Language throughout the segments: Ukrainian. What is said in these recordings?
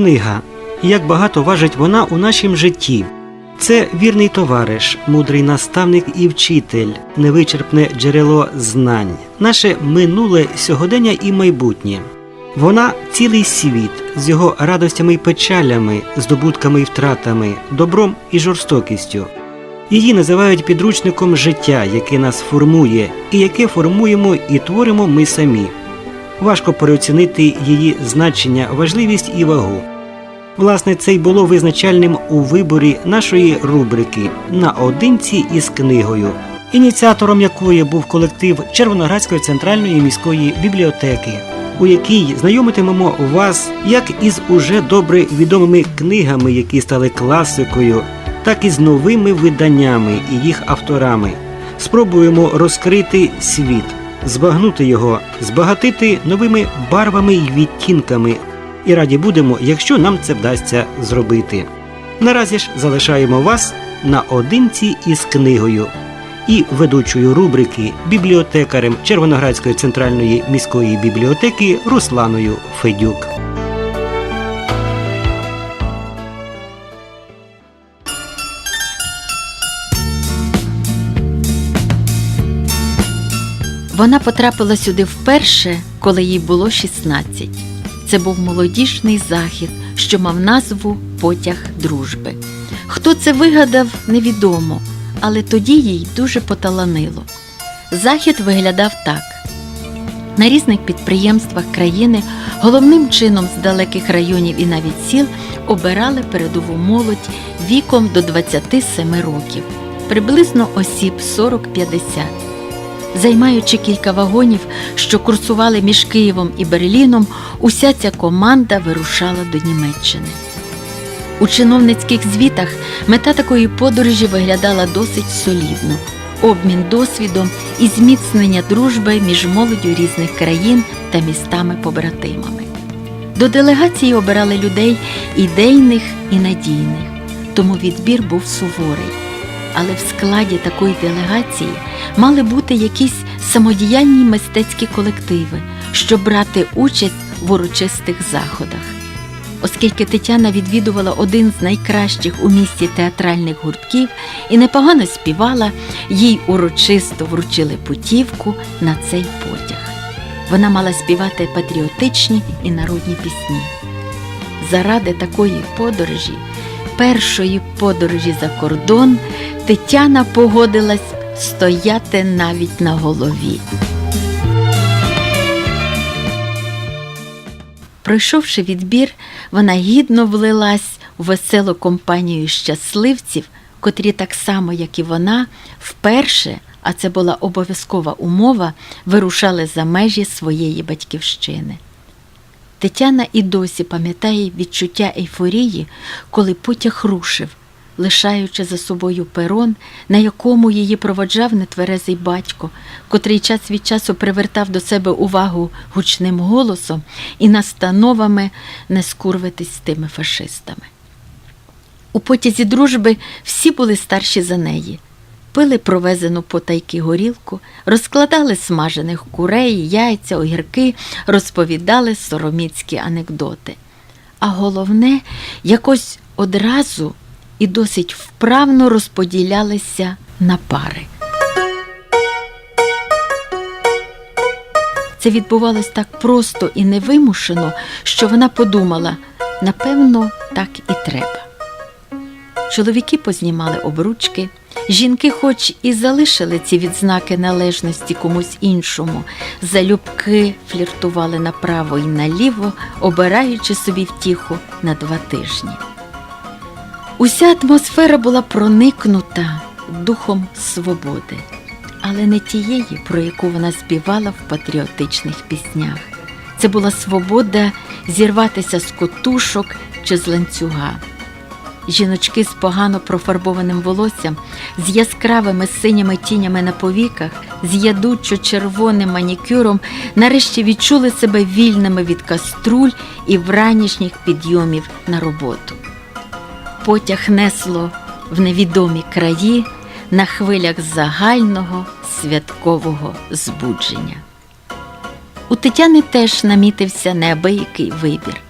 книга. Як багато важить вона у нашім житті. Це вірний товариш, мудрий наставник і вчитель, невичерпне джерело знань, наше минуле сьогодення і майбутнє. Вона цілий світ з його радостями і печалями, здобутками і втратами, добром і жорстокістю. Її називають підручником життя, яке нас формує, і яке формуємо і творимо ми самі. Важко переоцінити її значення, важливість і вагу. Власне, це й було визначальним у виборі нашої рубрики наодинці із книгою, ініціатором якої був колектив Червоноградської центральної міської бібліотеки, у якій знайомитимемо вас як із уже добре відомими книгами, які стали класикою, так і з новими виданнями і їх авторами. Спробуємо розкрити світ, збагнути його, збагатити новими барвами й відтінками. І раді будемо, якщо нам це вдасться зробити. Наразі ж залишаємо вас наодинці із книгою і ведучою рубрики бібліотекарем Червоноградської центральної міської бібліотеки Русланою Федюк. Вона потрапила сюди вперше, коли їй було 16. Це був молодіжний захід, що мав назву Потяг дружби. Хто це вигадав, невідомо, але тоді їй дуже поталанило. Захід виглядав так. На різних підприємствах країни головним чином з далеких районів і навіть сіл обирали передову молодь віком до 27 років, приблизно осіб 40-50. Займаючи кілька вагонів, що курсували між Києвом і Берліном, уся ця команда вирушала до Німеччини. У чиновницьких звітах мета такої подорожі виглядала досить солідно обмін досвідом і зміцнення дружби між молоддю різних країн та містами-побратимами. До делегації обирали людей ідейних і надійних, тому відбір був суворий. Але в складі такої делегації мали бути якісь самодіяльні мистецькі колективи, щоб брати участь в урочистих заходах. Оскільки Тетяна відвідувала один з найкращих у місті театральних гуртків і непогано співала, їй урочисто вручили путівку на цей потяг. Вона мала співати патріотичні і народні пісні. Заради такої подорожі, першої подорожі за кордон, Тетяна погодилась стояти навіть на голові. Пройшовши відбір, вона гідно влилась у веселу компанію щасливців, котрі так само, як і вона, вперше, а це була обов'язкова умова, вирушали за межі своєї батьківщини. Тетяна і досі пам'ятає відчуття ейфорії, коли потяг рушив, лишаючи за собою перон, на якому її проводжав нетверезий батько, котрий час від часу привертав до себе увагу гучним голосом і настановами не скурвитись з тими фашистами. У потязі дружби всі були старші за неї. Пили провезену потайки горілку, розкладали смажених курей, яйця, огірки, розповідали сороміцькі анекдоти. А головне, якось одразу і досить вправно розподілялися на пари. Це відбувалось так просто і невимушено, що вона подумала, напевно, так і треба. Чоловіки познімали обручки, жінки, хоч і залишили ці відзнаки належності комусь іншому, залюбки фліртували направо і наліво, обираючи собі втіху на два тижні. Уся атмосфера була проникнута духом свободи, але не тієї, про яку вона співала в патріотичних піснях. Це була свобода зірватися з котушок чи з ланцюга. Жіночки з погано профарбованим волоссям, з яскравими синіми тінями на повіках, з ядучо червоним манікюром, нарешті відчули себе вільними від каструль і вранішніх підйомів на роботу. Потяг несло в невідомі краї на хвилях загального святкового збудження. У Тетяни теж намітився неабиякий вибір.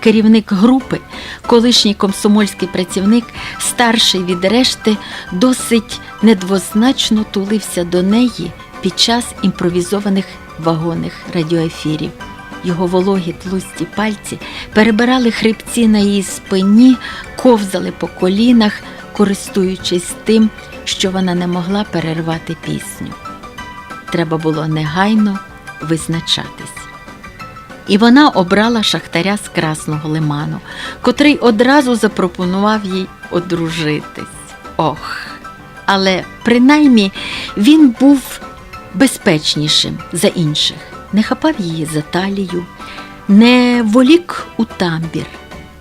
Керівник групи, колишній комсомольський працівник, старший від решти, досить недвозначно тулився до неї під час імпровізованих вагонних радіоефірів. Його вологі тлусті пальці перебирали хребці на її спині, ковзали по колінах, користуючись тим, що вона не могла перервати пісню. Треба було негайно визначатись. І вона обрала шахтаря з Красного Лиману, котрий одразу запропонував їй одружитись. Ох! Але принаймні він був безпечнішим за інших, не хапав її за талію, не волік у тамбір,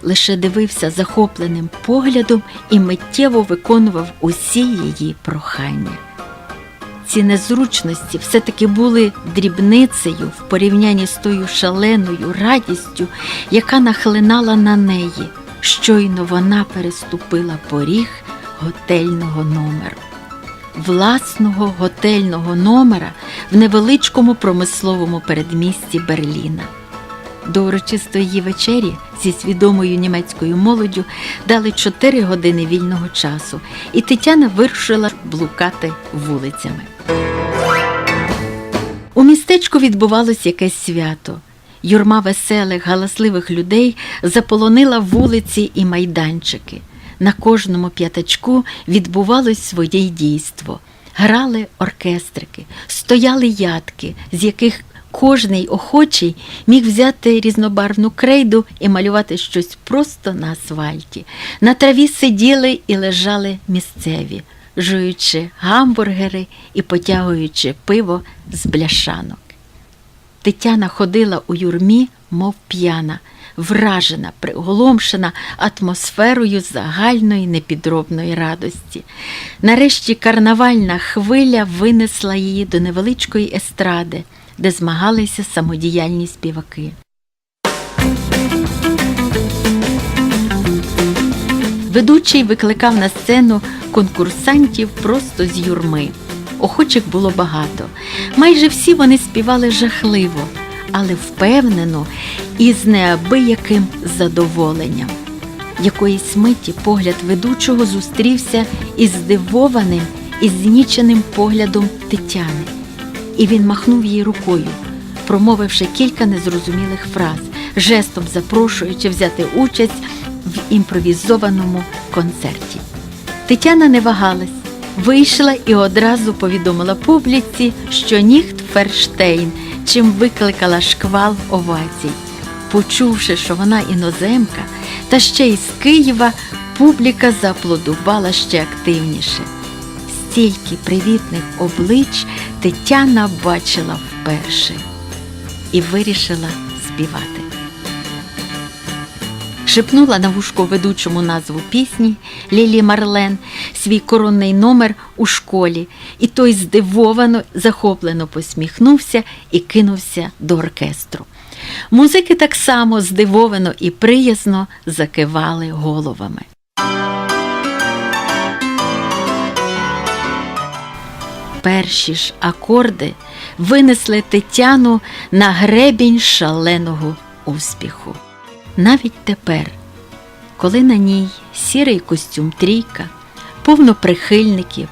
лише дивився захопленим поглядом і миттєво виконував усі її прохання. Ці незручності все-таки були дрібницею в порівнянні з тою шаленою радістю, яка нахлинала на неї. Щойно вона переступила поріг готельного номеру. Власного готельного номера в невеличкому промисловому передмісті Берліна. До урочистої вечері зі свідомою німецькою молоддю дали 4 години вільного часу, і Тетяна вирушила блукати вулицями. У містечку відбувалось якесь свято. Юрма веселих, галасливих людей заполонила вулиці і майданчики. На кожному п'ятачку відбувалось своє дійство. Грали оркестрики, стояли ядки, з яких кожний охочий міг взяти різнобарвну крейду і малювати щось просто на асфальті. На траві сиділи і лежали місцеві, жуючи гамбургери і потягуючи пиво з бляшанок. Тетяна ходила у юрмі, мов п'яна, вражена, приголомшена атмосферою загальної непідробної радості. Нарешті карнавальна хвиля винесла її до невеличкої естради, де змагалися самодіяльні співаки. Ведучий викликав на сцену конкурсантів просто з юрми. Охочих було багато. Майже всі вони співали жахливо, але впевнено і з неабияким задоволенням. Якоїсь миті погляд ведучого зустрівся із здивованим і зніченим поглядом Тетяни, і він махнув їй рукою, промовивши кілька незрозумілих фраз, жестом запрошуючи взяти участь в імпровізованому концерті. Тетяна не вагалась, вийшла і одразу повідомила публіці, що ніхт Ферштейн, чим викликала шквал овацій. Почувши, що вона іноземка, та ще й з Києва, публіка зааплодувала ще активніше. Стільки привітних облич Тетяна бачила вперше і вирішила співати. Шепнула на вушко ведучому назву пісні Лілі Марлен свій коронний номер у школі, і той здивовано, захоплено посміхнувся і кинувся до оркестру. Музики так само здивовано і приязно закивали головами. Перші ж акорди винесли Тетяну на гребінь шаленого успіху. Навіть тепер, коли на ній сірий костюм трійка, повно прихильників,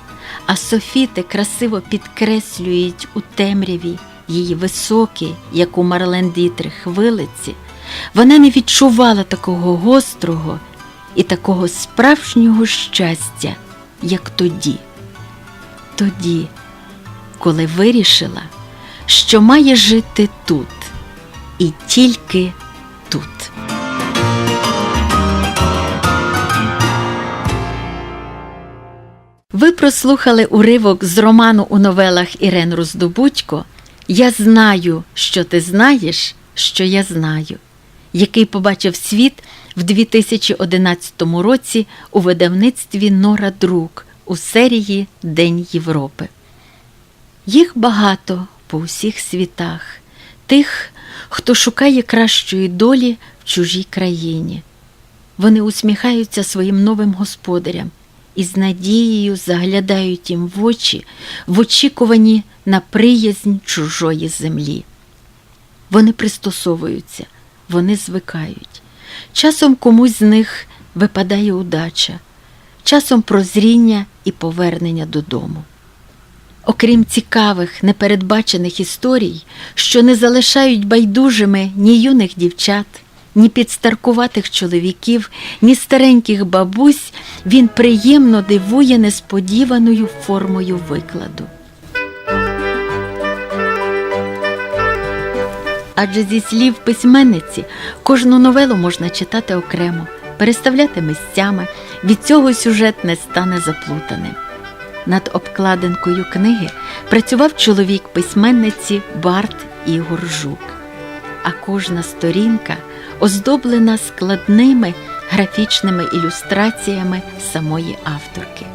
а софіти красиво підкреслюють у темряві її високі, як у Марлен Дітрих, вилиці, вона не відчувала такого гострого і такого справжнього щастя, як тоді. Тоді, коли вирішила, що має жити тут і тільки тут. Ви прослухали уривок з роману у новелах Ірен Роздобудько Я знаю, що ти знаєш, що я знаю, який побачив світ в 2011 році у видавництві Нора Друк у серії День Європи. Їх багато по усіх світах, тих, хто шукає кращої долі в чужій країні. Вони усміхаються своїм новим господарям і з надією заглядають їм в очі в очікуванні на приязнь чужої землі. Вони пристосовуються, вони звикають. Часом комусь з них випадає удача, часом прозріння і повернення додому. Окрім цікавих, непередбачених історій, що не залишають байдужими ні юних дівчат, ні підстаркуватих чоловіків, ні стареньких бабусь, він приємно дивує несподіваною формою викладу. Адже зі слів письменниці кожну новелу можна читати окремо, переставляти місцями, від цього сюжет не стане заплутаним. Над обкладинкою книги працював чоловік письменниці Барт Ігор Жук, а кожна сторінка оздоблена складними графічними ілюстраціями самої авторки.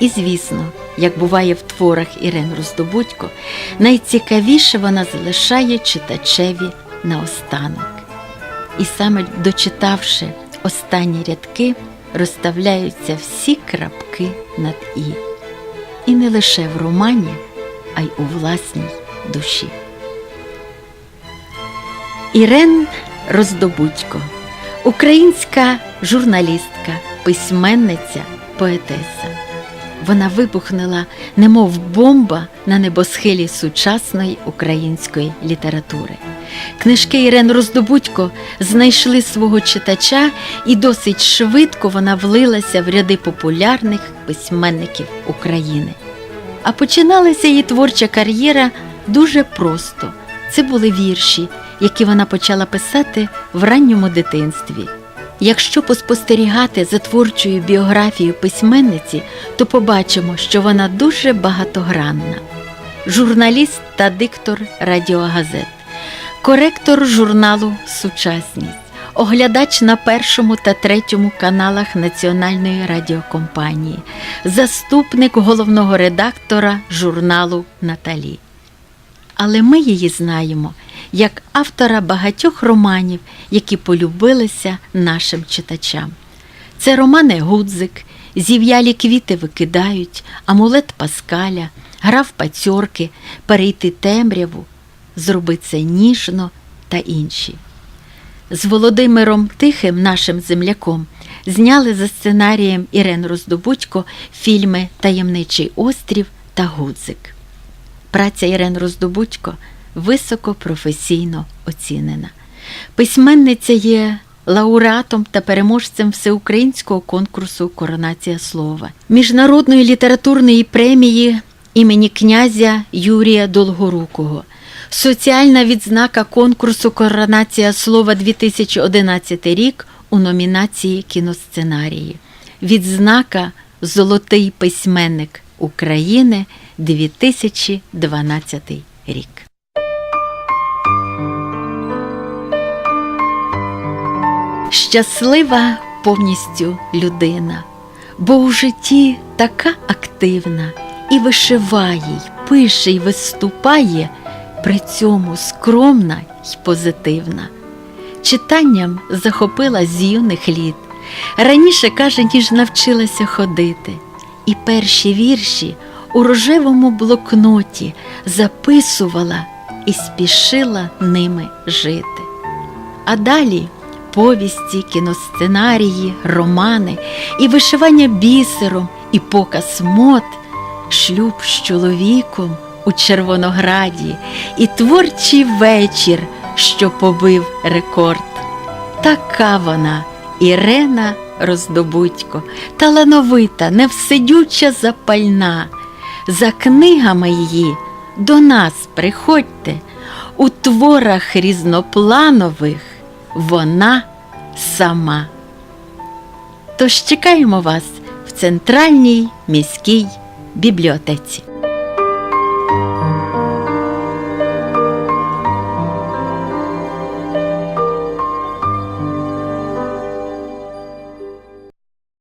І звісно, як буває в творах Ірен Роздобудько, найцікавіше вона залишає читачеві наостанок. І саме дочитавши останні рядки, розставляються всі крапки над І. І не лише в романі, а й у власній душі. Ірен Роздобудько, українська журналістка, письменниця, поетеса. Вона вибухнула, немов бомба на небосхилі сучасної української літератури. Книжки Ірен Роздобудько знайшли свого читача, і досить швидко вона влилася в ряди популярних письменників України. А починалася її творча кар'єра дуже просто. Це були вірші, які вона почала писати в ранньому дитинстві. Якщо поспостерігати за творчою біографією письменниці, то побачимо, що вона дуже багатогранна. Журналіст та диктор радіогазет, коректор журналу Сучасність, оглядач на першому та третьому каналах Національної радіокомпанії, заступник головного редактора журналу Наталі. Але ми її знаємо як автора багатьох романів, які полюбилися нашим читачам. Це романи Гудзик, Зів'ялі квіти викидають, Амулет Паскаля, Граф Пацьорки, Перейти темряву, Зроби це ніжно та інші. З Володимиром Тихим, нашим земляком, зняли за сценарієм Ірен Роздобудько фільми Таємничий острів та Гудзик. Праця Ірен Роздобудько високо професійно оцінена. Письменниця є лауреатом та переможцем всеукраїнського конкурсу Коронація слова, міжнародної літературної премії імені князя Юрія Долгорукого, соціальна відзнака конкурсу Коронація слова 2011 рік у номінації кіносценарії, відзнака Золотий письменник України 2012 рік. Щаслива повністю людина, бо у житті така активна і вишиває, й пише, й виступає, при цьому скромна й позитивна. Читанням захопила з юних літ. Раніше каже, ніж навчилася ходити, і перші вірші у рожевому блокноті записувала і спішила ними жити. А далі повісті, кіносценарії, романи, і вишивання бісером, і показ мод, шлюб з чоловіком у Червонограді, і творчий вечір, що побив рекорд. Така вона, Ірена Роздобудько, талановита, невсидюча запальна. За книгами її до нас приходьте у творах різнопланових вона сама. Тож чекаємо вас в центральній міській бібліотеці.